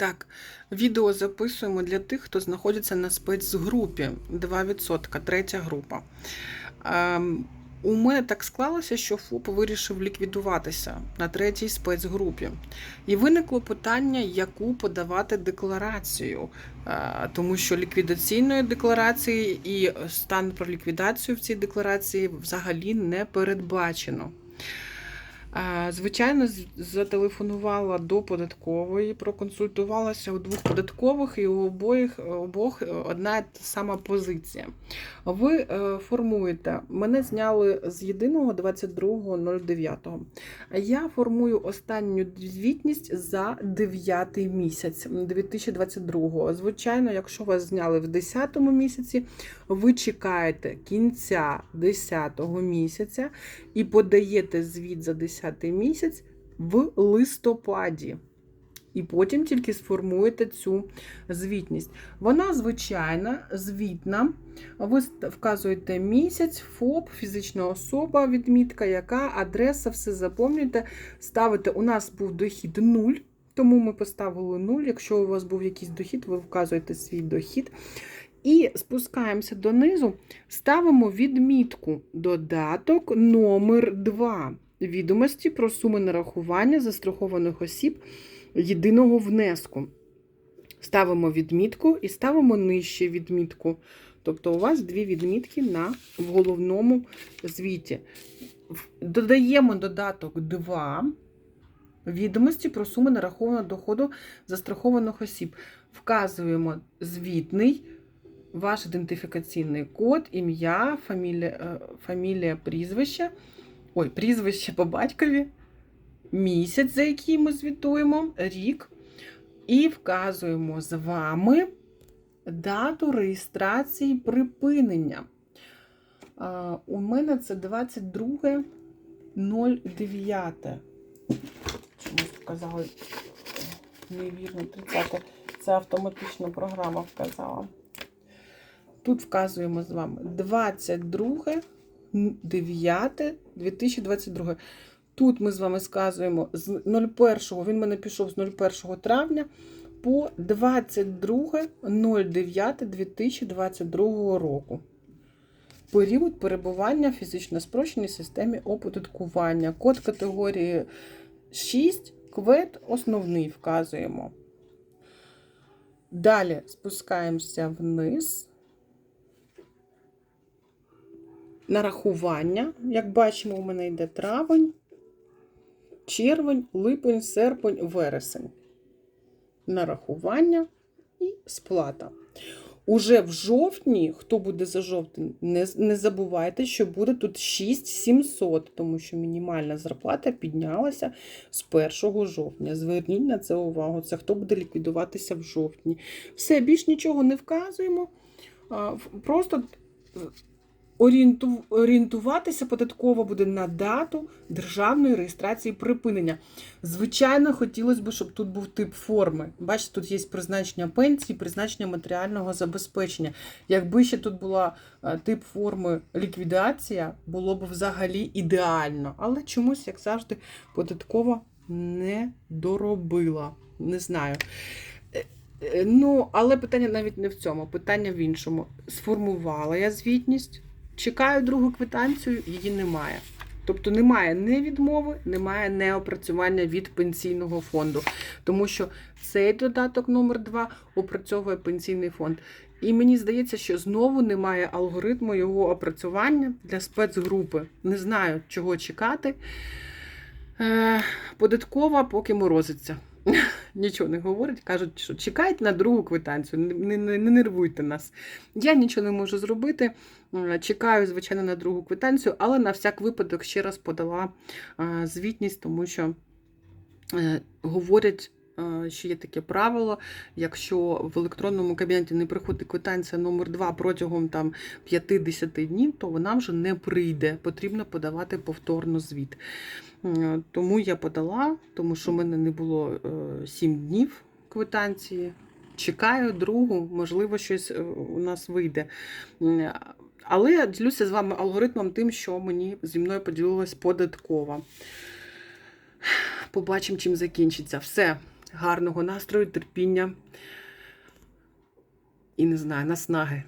Так, відео записуємо для тих, хто знаходиться на спецгрупі 2%, третя група. Ем, у мене так склалося, що ФОП вирішив ліквідуватися на третій спецгрупі. І виникло питання, яку подавати декларацію, Е, тому що ліквідаційної декларації і стан про ліквідацію в цій декларації взагалі не передбачено. Е, Звичайно, зателефонувала до податкової, проконсультувалася у двох податкових, і у обоїх обох одна і та сама позиція. Ви е, формуєте, мене зняли з єдиного 22.09. Я формую останню звітність за 9 місяць 2022. Звичайно, якщо вас зняли в 10 місяці, ви чекаєте кінця 10 місяця і подаєте звіт за 10 місяць в листопаді. І потім тільки сформуєте цю звітність. Вона звичайна, звітна. Ви вказуєте місяць, ФОП, фізична особа, відмітка, яка, адреса, все заповнюєте. Ставите, у нас був дохід 0, тому ми поставили 0. Якщо у вас був якийсь дохід, ви вказуєте свій дохід. І спускаємося донизу, ставимо відмітку додаток номер 2 відомості про суми нарахування застрахованих осіб єдиного внеску. Ставимо відмітку і ставимо нижче відмітку. Тобто у вас дві відмітки на в головному звіті. Додаємо додаток 2 відомості про суми нарахованого доходу застрахованих осіб. Вказуємо звітний, ваш ідентифікаційний код, ім'я, фамілія, е, фамілія, прізвище, ой, прізвище по батькові, місяць, за який ми звітуємо, рік, і вказуємо з вами дату реєстрації припинення. У мене це 22.09. Чомусь вказали невірно 30. Це автоматична програма вказала. Тут вказуємо з вами 22.09.2022. Тут ми з вами сказуємо з 01, він мене пішов з 01 травня по 22.09.2022 року. Період перебування фізично спрощеній системі оподаткування. Код категорії 6, квет основний вказуємо. Далі спускаємося вниз. Нарахування. Як бачимо, у мене йде травень, червень, липень, серпень, вересень. Нарахування і сплата. Уже в жовтні, хто буде за жовтень, не, не забувайте, що буде тут 6700, тому що мінімальна зарплата піднялася з 1 жовтня. Зверніть на це увагу. Це хто буде ліквідуватися в жовтні. Все, більш нічого не вказуємо. Просто орієнтуватися податково буде на дату державної реєстрації припинення. Звичайно, хотілося б, щоб тут був тип форми. Бачите, тут є призначення пенсії, призначення матеріального забезпечення. Якби ще тут була е, тип форми ліквідація, було б взагалі ідеально. Але чомусь, як завжди, податкова не доробила. Не знаю. Е, е, Ну, але питання навіть не в цьому, питання в іншому. Сформувала я звітність, чекаю другу квитанцію, її немає. Тобто немає не відмови, немає неопрацювання від пенсійного фонду, тому що цей додаток номер 2 опрацьовує пенсійний фонд. І мені здається, що знову немає алгоритму його опрацювання для спецгрупи. Не знаю, чого чекати. Е, податкова поки морозиться. Нічого не говорить, кажуть, що чекайте на другу квитанцію, не, не, не нервуйте нас. Я нічого не можу зробити. Чекаю, звичайно, на другу квитанцію, але на всяк випадок ще раз подала звітність, тому що е, говорять, що є таке правило, якщо в електронному кабінеті не приходить квитанція номер 2 протягом там 5-10 днів, то вона вже не прийде. Потрібно подавати повторно звіт. Е, Тому я подала, тому що в мене не було 7 днів квитанції. Чекаю другу, можливо, щось е, у нас вийде. Але я ділюся з вами алгоритмом тим, що мені зі мною поділилась податкова. Побачимо, чим закінчиться. Все. Гарного настрою, терпіння і не знаю, наснаги.